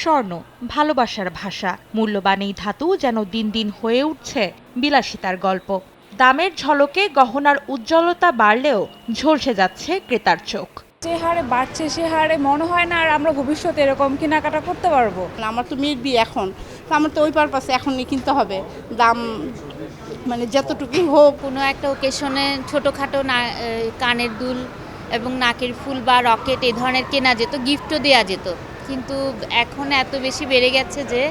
স্বর্ণ ভালোবাসার ভাষা। মূল্যবান এই ধাতু যেন দিন দিন হয়ে উঠছে বিলাসিতার গল্প। দামের ঝলকে গহনার উজ্জ্বলতা বাড়লেও ঝলসে যাচ্ছে ক্রেতার চোখ। যে হারে বাড়ছে সে হারে মনে হয় না আর আমরা ভবিষ্যতে এরকম কেনাকাটা করতে পারব। আমার তো মেয়ের বিয়ে এখন। তো আমার তো ওই পারপাসে এখনই কিনতে হবে। দাম মানে যতটুকুই হোক কোনো একটা ওকেশনে ছোটোখাটো না কানের দুল এবং নাকের ফুল বা রকেট এ ধরনের কেনা যেত গিফটও দেওয়া যেত। কিন্তু এখন এত বেশি বেড়ে গেছে যে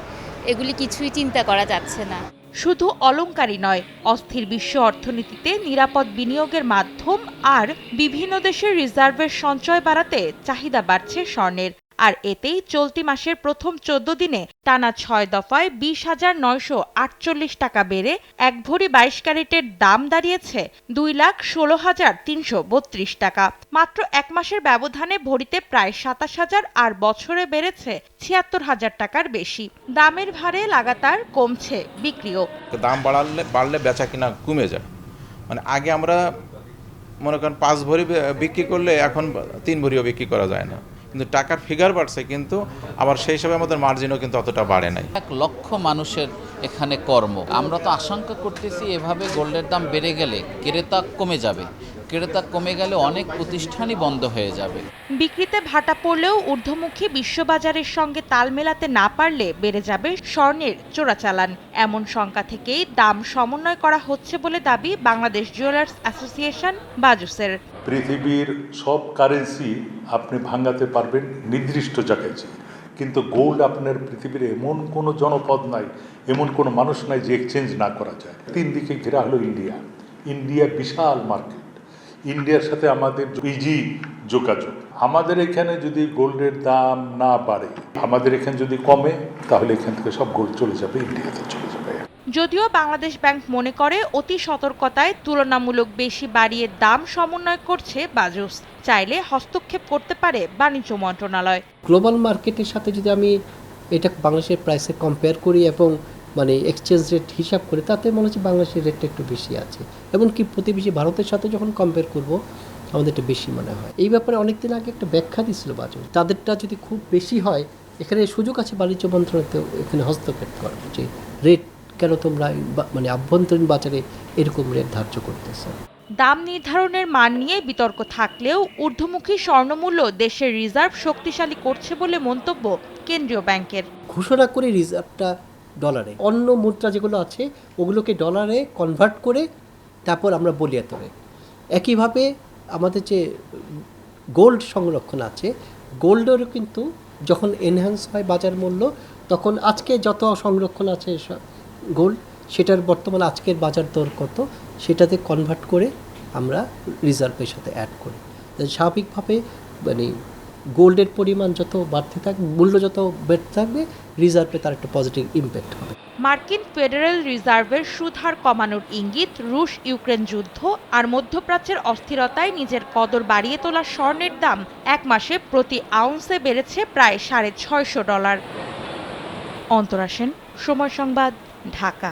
এগুলি কিছুই চিন্তা করা যাচ্ছে না। শুধু অলংকারই নয়, অস্থির বিশ্ব অর্থনীতিতে নিরাপদ বিনিয়োগের মাধ্যম আর বিভিন্ন দেশের রিজার্ভের সঞ্চয় বাড়াতে চাহিদা বাড়ছে স্বর্ণের। আর এতেই চলতি মাসের প্রথম চোদ্দ দিনে টানা ছয় দফায় বিশ হাজার নয়শো আটচল্লিশ টাকা বেড়ে এক ভরি বাইশ ক্যারেটের দাম দাঁড়িয়েছে দুই লাখ ষোলো হাজার তিনশো বত্রিশ টাকা। মাত্র এক মাসের ব্যবধানে ভরিতে প্রায় সাতাশ হাজার আর বছরে বেড়েছে ছিয়াত্তর হাজার টাকার বেশি। দামের ভারে লাগাতার কমছে বিক্রিও। দাম বাড়ালে, বাড়লে বেচা কিনা কমে যায়। মানে আগে আমরা মনে করেন পাঁচ ভরি বিক্রি করলে এখন তিন ভরিও বিক্রি করা যায় না। কিন্তু টাকার ফিগার বাড়ছে, কিন্তু আবার সেই হিসাবে আমাদের মার্জিনও কিন্তু অতটা বাড়ে নাই। এক লক্ষ মানুষের এখানে কর্ম। আমরা তো আশঙ্কা করতেছি এভাবে গোল্ডের দাম বেড়ে গেলে ক্রেতা কমে যাবে। ক্রেতা কমে গেলে অনেক প্রতিষ্ঠানই বন্ধ হয়ে যাবে। বিক্রিতে ভাটা পড়লেও ঊর্ধ্বমুখী বিশ্ববাজারের সঙ্গে তাল মেলাতে না পারলে বেড়ে যাবে স্বর্ণের চোরাচালান। এমন শঙ্কা থেকেই দাম সমন্বয় করা হচ্ছে বলে দাবি বাংলাদেশ জুয়েলার্স অ্যাসোসিয়েশন বাজুসের। পৃথিবীর সব কারেন্সি আপনি ভাঙাতে পারবেন নির্দিষ্ট জায়গায় কিন্তু গোল্ড আপনার পৃথিবীর এমন কোনো জনপদ নাই এমন কোনো মানুষ নাই যে এক্সচেঞ্জ না করা যায়। তিন দিকে ঘেরা হলো ইন্ডিয়া। ইন্ডিয়া বিশাল মার্কেট। ইন্ডিয়ার সাথে আমাদের ইজি যোগাযোগ। আমাদের এখানে যদি গোল্ডের দাম না বাড়ে আমাদের এখানে যদি কমে তাহলে এখান থেকে সব গোল্ড চলে যাবে ইন্ডিয়াতে চলে যাবে। যদিও বাংলাদেশ ব্যাংক মনে করে অতি সতর্কতায় তুলনামূলক বেশি বাড়িয়ে দাম সমন্বয় করছে বাজুস। চাইলে হস্তক্ষেপ করতে পারে বাণিজ্য মন্ত্রণালয়। গ্লোবাল মার্কেটের সাথে যদি আমি এটা বাংলাদেশের প্রাইসে কম্পেয়ার করি এবং মানে এক্সচেঞ্জ রেট হিসাব করে তাতে মনে হচ্ছে বাংলাদেশের রেটটা একটু বেশি আছে। এমনকি প্রতিবেশী ভারতের সাথে যখন কম্পেয়ার করব আমাদের একটু বেশি মনে হয়। এই ব্যাপারে অনেকদিন আগে একটা ব্যাখ্যা দিছিল বাজার। তাদেরটা যদি খুব বেশি হয় এখানে সুযোগ আছে বাণিজ্য মন্ত্রণালয় এখানে হস্তক্ষেপ করার যে রেট কেন তোমরা মানে আভ্যন্তরীণ বাজারে এরকম রেট ধার্য করতেছে? দাম নির্ধারণের মান নিয়ে বিতর্ক থাকলেও ঊর্ধ্বমুখী স্বর্ণমূল্য দেশের রিজার্ভ শক্তিশালী করছে বলে মন্তব্য কেন্দ্রীয় ব্যাংকের। ঘোষণা করে রিজার্ভটা ডলারে অন্য মুদ্রা যেগুলো আছে, ওগুলোকে ডলারে কনভার্ট করে তারপর আমরা বলি এত একইভাবে আমাদের যে গোল্ড সংরক্ষণ আছে গোল্ডেরও কিন্তু যখন এনহ্যান্স হয় বাজার মূল্য, তখন আজকে যত সংরক্ষণ আছে গোল্ড সেটার বর্তমান আজকের বাজার দর কত, সেটাতে কনভার্ট করে আমরা রিজার্ভের সাথে অ্যাড করি। স্বাভাবিকভাবে মানে গোল্ডের পরিমাণ যত বাড়তে থাকবে মূল্য যত বেড়তে থাকবে রিজার্ভে তার একটা পজিটিভ ইম্প্যাক্ট হবে। মার্কিন ফেডারেল রিজার্ভের সুদহার কমানোর ইঙ্গিত রুশ ইউক্রেন যুদ্ধ আর মধ্যপ্রাচ্যের অস্থিরতায় নিজের কদর বাড়িয়ে তোলা স্বর্ণের দাম এক মাসে প্রতি আউন্সে বেড়েছে প্রায় সাড়ে ছয়শো ডলার। অন্তরাসেন সময় সংবাদ ঢাকা।